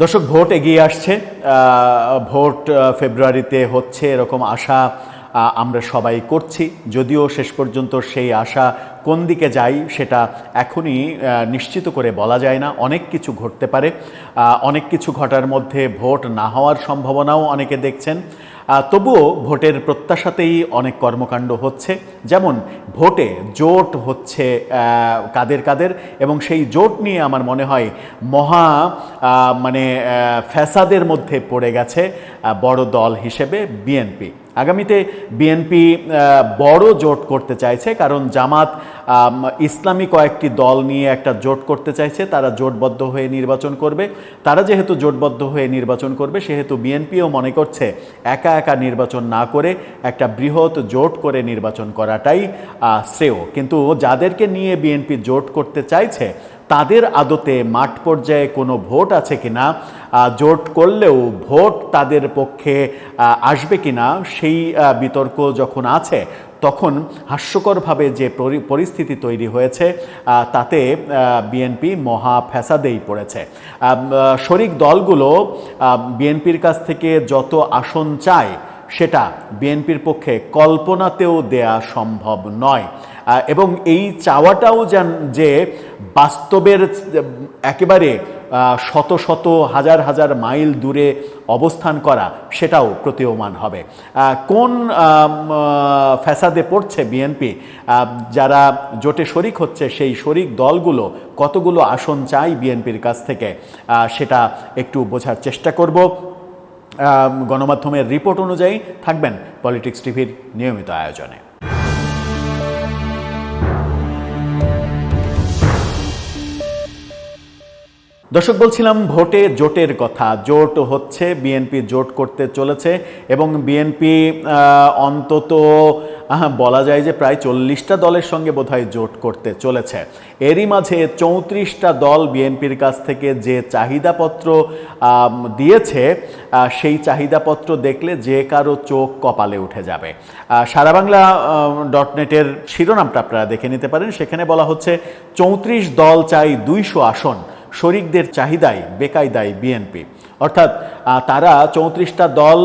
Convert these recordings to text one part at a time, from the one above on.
দর্শক, ভোট এগিয়ে আসছে। ভোট ফেব্রুয়ারিতে হচ্ছে এরকম আশা আমরা সবাই করছি। যদিও শেষ পর্যন্ত সেই আশা কোন দিকে যাই সেটা এখনই নিশ্চিত করে বলা যায় না। অনেক কিছু ঘটতে পারে। অনেক কিছু ঘটার মধ্যে ভোট না হওয়ার সম্ভাবনাও অনেকে দেখছেন। তবুও ভোটের প্রত্যাশাতেই অনেক কর্মকাণ্ড হচ্ছে। যেমন ভোটে জোট হচ্ছে কাদের কাদের এবং সেই জোট নিয়ে আমার মনে হয় মহা মানে ফ্যাসাদের মধ্যে পড়ে গেছে বড় দল হিসেবে বিএনপি। আগামীতে বিএনপি বড় জোট করতে চাইছে, কারণ জামাত ইসলামী কয়েকটি দল নিয়ে একটা জোট করতে চাইছে, তারা জোটবদ্ধ হয়ে নির্বাচন করবে। তারা যেহেতু জোটবদ্ধ হয়ে নির্বাচন করবে, সেহেতু বিএনপিও মনে করছে একা একা নির্বাচন না করে একটা বৃহৎ জোট করে নির্বাচন করাটাই শ্রেয়। কিন্তু যাদেরকে নিয়ে বিএনপি জোট করতে চাইছে তাদের আদতে মাঠ পর্যায়ে কোনো ভোট আছে কিনা জোট করলেও ভোট তাদের পক্ষে আসবে কিনা, সেই বিতর্ক যখন আছে, তখন হাস্যকরভাবে যে পরি- পরিস্থিতি তৈরি হয়েছে তাতে বিএনপি মহা ফ্যাসাদেই পড়েছে শরিক দলগুলো বিএনপির কাছ থেকে যত আসন চায়, সেটা বিএনপির পক্ষে কল্পনাতেও দেয়া সম্ভব নয়। এবং এই চাওয়াটাও যেন যে বাস্তবের, একেবারে শত শত, হাজার হাজার মাইল দূরে অবস্থান করা, সেটাও প্রতীয়মান হবে। কোন ফ্যাসাদে পড়ছে বিএনপি? যারা জোটে শরিক হচ্ছে, সেই শরিক দলগুলো কতগুলো আসন চাই বিএনপির কাছ থেকে? সেটা একটু বোঝার চেষ্টা করব। গণমাধ্যমের রিপোর্ট অনুযায়ী থাকবেন পলিটিক্স টিভির নিয়মিত আয়োজনে। দর্শক, বলছিলাম ভোটে জোটের কথা। জোট হচ্ছে, বিএনপি জোট করতে চলেছে এবং বিএনপি অন্তত বলা যায় যে প্রায় চল্লিশটা দলের সঙ্গে বোধহয় জোট করতে চলেছে। এরই মাঝে চৌত্রিশটা দল বিএনপির কাছ থেকে যে চাহিদাপত্র দিয়েছে সেই চাহিদাপত্র দেখলে যে কারও চোখ কপালে উঠে যাবে। সারা বাংলা ডট নেটের শিরোনামটা আপনারা দেখে নিতে পারেন। সেখানে বলা হচ্ছে, চৌত্রিশ দল চাই দুইশো আসন। শরিকদের চাহিদায় বেকায়দায় বিএনপি। অর্থাৎ তারা চৌত্রিশটা দল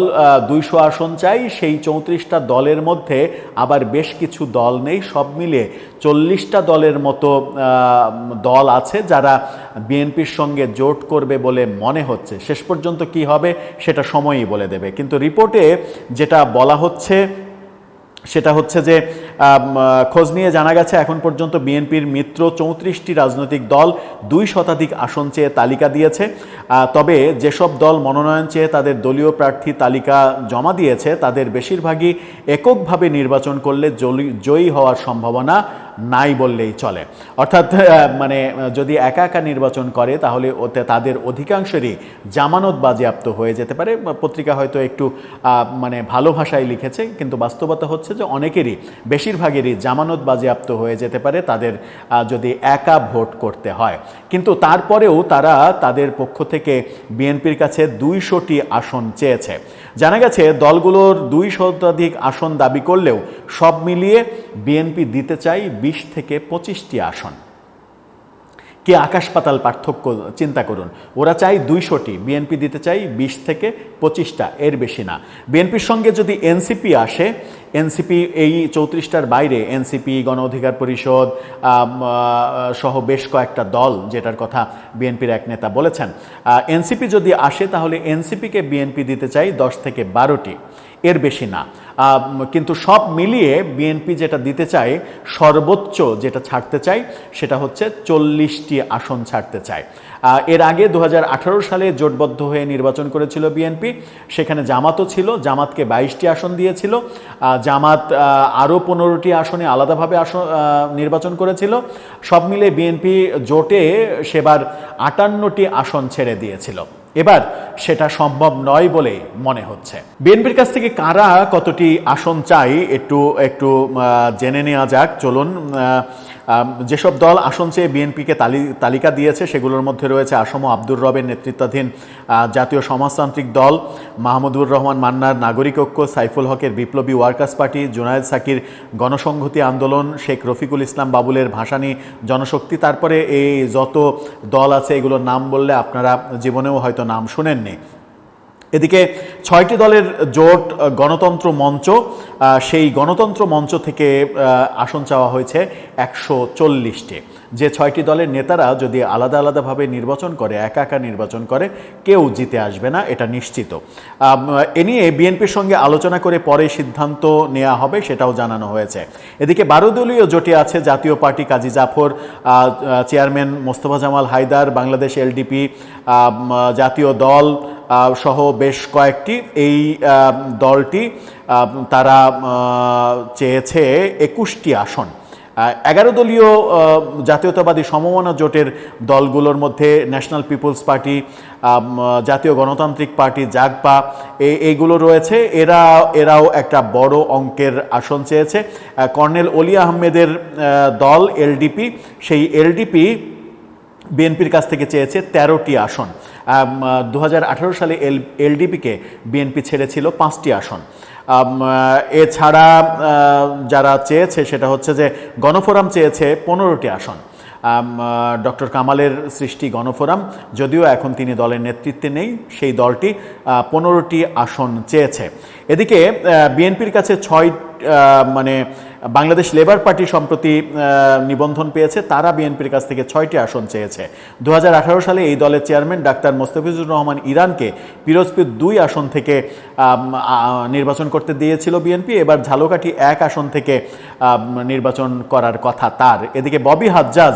দুইশো আসন চাই, সেই চৌত্রিশটা দলের মধ্যে আবার বেশ কিছু দল নেই, সব মিলিয়ে চল্লিশটা দলের মতো দল আছে যারা বিএনপির সঙ্গে জোট করবে বলে মনে হচ্ছে। শেষ পর্যন্ত কি হবে সেটা সময়ই বলে দেবে। কিন্তু রিপোর্টে যেটা বলা হচ্ছে সেটা হচ্ছে যে খোঁজ নিয়ে জানা গেছে এখন পর্যন্ত বিএনপির মিত্র চৌত্রিশটি রাজনৈতিক দল দুই শতাধিক আসন চেয়ে তালিকা দিয়েছে। তবে যেসব দল মনোনয়ন চেয়ে তাদের দলীয় প্রার্থী তালিকা জমা দিয়েছে, তাদের বেশিরভাগই এককভাবে নির্বাচন করলে জয়ী হওয়ার সম্ভাবনা নাই বললেই চলে। অর্থাৎ মানে যদি একা একা নির্বাচন করে, তাহলে ওতে তাদের অধিকাংশেরই জামানত বাজেয়াপ্ত হয়ে যেতে পারে। পত্রিকা হয়তো একটু মানে ভালো ভাষায় লিখেছে, কিন্তু বাস্তবতা হচ্ছে যে অনেকেরই, বেশিরভাগেরই জামানত বাজেয়াপ্ত হয়ে যেতে পারে তাদের যদি একা ভোট করতে হয়। কিন্তু তারপরেও তারা তাদের পক্ষ থেকে বিএনপির কাছে দুইশোটি আসন চেয়েছে। জানা গেছে, দলগুলোর দুই শতাধিক আসন দাবি করলেও সব মিলিয়ে বিএনপি দিতে চাই বিশ থেকে পঁচিশটি আসন। কে আকাশ পাতাল পার্থক্য চিন্তা করুন। ওরা চাই দুইশোটি, বিএনপি দিতে চাই বিশ থেকে পঁচিশটা, এর বেশি না। বিএনপির সঙ্গে যদি এনসিপি আসে, এনসিপি এই চৌত্রিশটার বাইরে, এনসিপি, গণ অধিকার পরিষদ সহ বেশ কয়েকটা দল, যেটার কথা বিএনপির এক নেতা বলেছেন এনসিপি যদি আসে, তাহলে এনসিপিকে বিএনপি দিতে চাই দশ থেকে বারোটি। এর বেশি না। কিন্তু সব মিলিয়ে বিএনপি যেটা দিতে চায়, সর্বোচ্চ যেটা ছাড়তে চাই সেটা হচ্ছে চল্লিশটি আসন ছাড়তে চায়। এর আগে দু হাজার আঠারো সালে জোটবদ্ধ হয়ে নির্বাচন করেছিল বিএনপি সেখানে জামাতও ছিল, জামাতকে বাইশটি আসন দিয়েছিল। জামাত আরও পনেরোটি আসনে আলাদাভাবে আসন নির্বাচন করেছিল। সব মিলে বিএনপি জোটে সেবার আটান্নটি আসন ছেড়ে দিয়েছিল। এবার সেটা সম্ভব নয় বলে মনে হচ্ছে। বিএনপির কাছ থেকে কারা কতটি আসন চাই একটু একটু জেনে নেওয়া যাক। চলুন যেসব দল আসন চেয়ে বিএনপিকে তালিকা দিয়েছে, সেগুলোর মধ্যে রয়েছে আসম আব্দুর রবের নেতৃত্বাধীন জাতীয় সমাজতান্ত্রিক দল, মাহমুদুর রহমান মান্নার নাগরিক ঐক্য, সাইফুল হকের বিপ্লবী ওয়ার্কার্স পার্টি, জুনায়েদ সাকির গণসংহতি আন্দোলন, শেখ রফিকুল ইসলাম বাবুলের ভাসানী জনশক্তি, তারপরে এই যত দল আছে এগুলোর নাম বললে আপনারা জীবনেও হয়তো নাম শুনেননি। এদিকে ছয়টি দলের জোট গণতন্ত্র মঞ্চ সেই গণতন্ত্র মঞ্চ থেকে আসন চাওয়া হয়েছে একশো চল্লিশটি। যে ছয়টি দলের নেতারা যদি আলাদা আলাদাভাবে নির্বাচন করে, একা একা নির্বাচন করে, কেউ জিতে আসবে না, এটা নিশ্চিত। এ নিয়ে বিএনপির সঙ্গে আলোচনা করে পরে সিদ্ধান্ত নেওয়া হবে, সেটাও জানানো হয়েছে। এদিকে বারো দলীয় জোটে আছে Jatiya party Kazi Zafar chairman Mostafa Jamal Haider, Bangladesh LDP Jatiya Dal সহ বেশ কয়েকটি এই দলটি তারা চেয়েছে একুশটি আসন। এগারো দলীয় জাতীয়তাবাদী সমমনা জোটের দলগুলোর মধ্যে ন্যাশনাল পিপলস পার্টি জাতীয় গণতান্ত্রিক পার্টি, জাগপা এইগুলো রয়েছে। এরা, এরাও একটা বড় অঙ্কের আসন চেয়েছে। কর্নেল অলি আহমেদের দল এলডিপি সেই এলডিপি বিএনপির কাছ থেকে চেয়েছে তেরোটি আসন। দু হাজার আঠেরো সালে এল এলডিপিকে বিএনপি ছেড়েছিল পাঁচটি আসন। এছাড়া যারা চেয়েছে সেটা হচ্ছে যে গণফোরাম চেয়েছে পনেরোটি আসন। ডক্টর কামালের সৃষ্টি গণফোরাম, যদিও এখন তিনি দলের নেতৃত্বে নেই, সেই দলটি পনেরোটি আসন চেয়েছে। এদিকে বিএনপির কাছে ছয় মানে বাংলাদেশ লেবার পার্টি সম্প্রতি নিবন্ধন পেয়েছে। তারা বিএনপির কাছ থেকে ছয়টি আসন চেয়েছে। দু হাজার আঠারো সালে এই দলের চেয়ারম্যান ডাক্তার মোস্তাফিজুর রহমান ইরানকে পিরোজপুর দুই আসন থেকে নির্বাচন করতে দিয়েছিল বিএনপি। এবার ঝালকাঠি এক আসন থেকে নির্বাচন করার কথা তার। এদিকে ববি হাজ্জাজ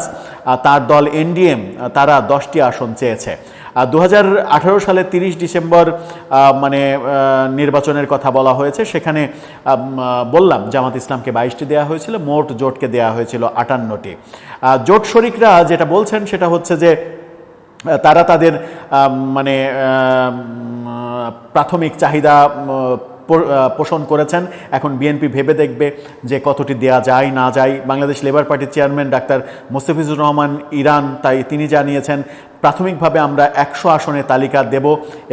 তার দল এনডিএম, তারা দশটি আসন চেয়েছে। দু সালে তিরিশ ডিসেম্বর মানে নির্বাচনের কথা বলা হয়েছে। সেখানে বললাম, জামাত ইসলামকে বাইশটি দেওয়া হয়েছিল, মোট জোটকে দেওয়া হয়েছিল আটান্নটি। জোট শরিকরা যেটা বলছেন সেটা হচ্ছে যে তারা তাদের মানে প্রাথমিক চাহিদা পোষণ করেছেন। এখন বিএনপি ভেবে দেখবে যে কতটি দেয়া যায়, না যায়। বাংলাদেশ লেবার পার্টির chairman doctor Mostafizur Rahman Iran, তাই তিনি জানিয়েছেন প্রাথমিকভাবে আমরা একশো আসনের তালিকা দেব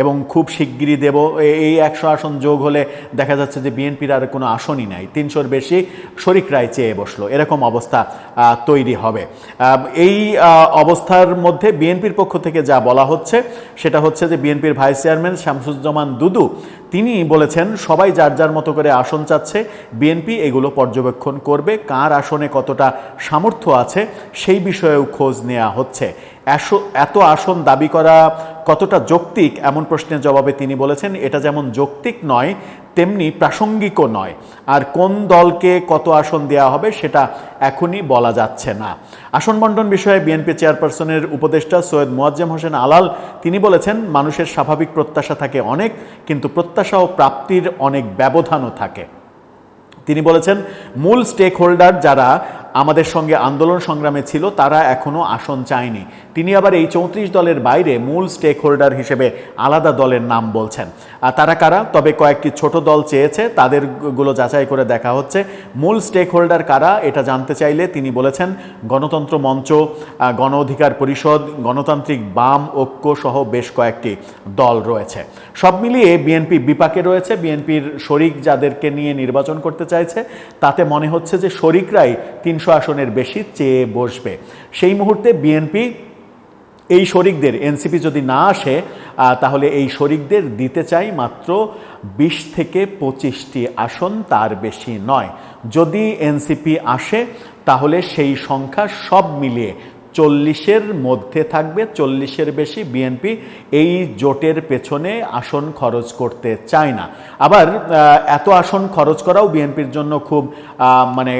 এবং খুব শিগগিরই দেব। এই একশো আসন যোগ হলে দেখা যাচ্ছে যে বিএনপির আর কোনো আসনই নাই। তিনশোর বেশি শরিক রায় চেয়ে বসল। এরকম অবস্থা তৈরি হবে। এই অবস্থার মধ্যে বিএনপির পক্ষ থেকে যা বলা হচ্ছে, সেটা হচ্ছে যে বিএনপির ভাইস চেয়ারম্যান শামসুজ্জামান দুদু, তিনি বলেছেন, সবাই যার যার মতো করে আসন চাচ্ছে, বিএনপি এগুলো পর্যবেক্ষণ করবে, কার আসনে কতটা সামর্থ্য আছে, সেই বিষয়েও খোঁজ নেওয়া হচ্ছে। এত আসন দাবি করা কতটা যৌক্তিক এমন প্রশ্নের জবাবে তিনি বলেছেন, এটা যেমন যৌক্তিক নয়, তেমনি প্রাসঙ্গিকও নয়। আর কোন দলকে কত আসন দেওয়া হবে সেটা এখনই বলা যাচ্ছে না। আসন বন্টন বিষয়ে বিএনপি চেয়ারপারসনের উপদেষ্টা সৈয়দ মোয়াজ্জেম হোসেন আলাল, তিনি বলেছেন, মানুষের স্বাভাবিক প্রত্যাশা থাকে অনেক, কিন্তু প্রত্যাশা ও প্রাপ্তির অনেক ব্যবধানও থাকে। তিনি বলেছেন, মূল স্টেক হোল্ডার যারা আমাদের সঙ্গে আন্দোলন সংগ্রামে ছিল, তারা এখনও আসন চায়নি। তিনি আবার এই চৌত্রিশ দলের বাইরে মূল স্টেক হোল্ডার হিসেবে আলাদা দলের নাম বলছেন। আর তারা কারা? তবে কয়েকটি ছোট দল চেয়েছে, তাদেরগুলো যাচাই করে দেখা হচ্ছে। মূল স্টেক হোল্ডার কারা এটা জানতে চাইলে তিনি বলেছেন, গণতন্ত্র মঞ্চ গণ অধিকার পরিষদ, গণতান্ত্রিক বাম ঐক্য সহ বেশ কয়েকটি দল রয়েছে। সব মিলিয়ে বিএনপি বিপাকে রয়েছে, বিএনপির শরিক যাদেরকে নিয়ে নির্বাচন করতে চাইছে, তাতে মনে হচ্ছে যে শরিকরাই তিনশো আসনের বেশি চেয়ে বসবে। সেই মুহূর্তে বিএনপি এই শরিকদের এনসিপি যদি না আসে তাহলে এই শরিকদের দিতে চাই মাত্র বিশ থেকে পঁচিশটি আসন, তার বেশি নয়। যদি এনসিপি আসে, তাহলে সেই সংখ্যা সব মিলিয়ে চল্লিশের মধ্যে থাকবে, চল্লিশের বেশি বিএনপি এই জোটের পেছনে আসন খরচ করতে চায় না। আবার এত আসন খরচ করাও বিএনপির জন্য খুব মানে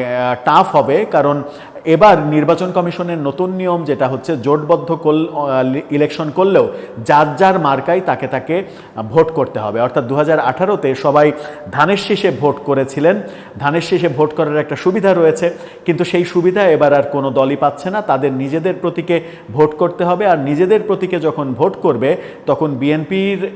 টাফ হবে, কারণ এবার নির্বাচন কমিশনের নতুন নিয়ম যেটা হচ্ছে জোটবদ্ধ ইলেকশন করলেও যার যার মার্কায় তাকে তাকে ভোট করতে হবে। অর্থাৎ দু হাজার সবাই ধানের শীষে ভোট করেছিলেন। ধানের শীষে ভোট করার একটা সুবিধা রয়েছে। কিন্তু সেই সুবিধা এবার আর কোনো দলই পাচ্ছে না। তাদের নিজেদের প্রতীকে ভোট করতে হবে। আর নিজেদের প্রতীকে যখন ভোট করবে, তখন বিএনপির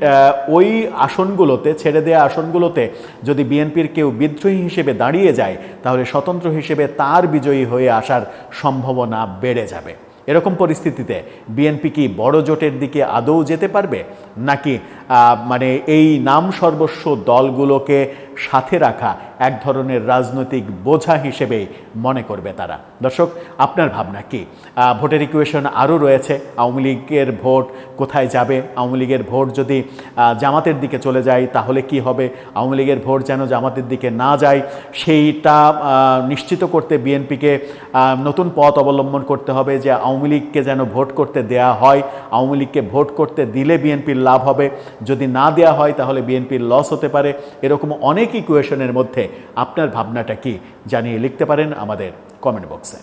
ওই আসনগুলোতে, ছেড়ে দেওয়া আসনগুলোতে যদি বিএনপির কেউ বিদ্রোহী হিসেবে দাঁড়িয়ে যায়, তাহলে স্বতন্ত্র হিসেবে তার বিজয়ী হয়ে আসা আসার সম্ভাবনা বেড়ে যাবে। এরকম পরিস্থিতিতে বিএনপি কি বড় জোটের দিকে আদৌ যেতে পারবে? নাকি মানে এই নাম সর্বস্ব দলগুলোকে সাথে রাখা এক ধরনের রাজনৈতিক বোঝা হিসেবেই মনে করবে তারা। দর্শক, আপনার ভাবনা কি? ভোটের ইকুয়েশন আরও রয়েছে। আওয়ামী লীগের ভোট কোথায় যাবে? আওয়ামী লীগের ভোট যদি জামাতের দিকে চলে যায়, তাহলে কি হবে? আওয়ামী লীগের ভোট যেন জামাতের দিকে না যায়, সেইটা নিশ্চিত করতে বিএনপিকে নতুন পথ অবলম্বন করতে হবে যে আওয়ামী লীগকে যেন ভোট করতে দেয়া হয়। আওয়ামী লীগকে ভোট করতে দিলে বিএনপির লাভ হবে। যদি না দেয়া হয়, তাহলে বিএনপির লস হতে পারে। এরকম অনেক ইকুয়েশনের মধ্যে আপনার ভাবনাটা কি জানিয়ে লিখতে পারেন আমাদের কমেন্ট বক্সে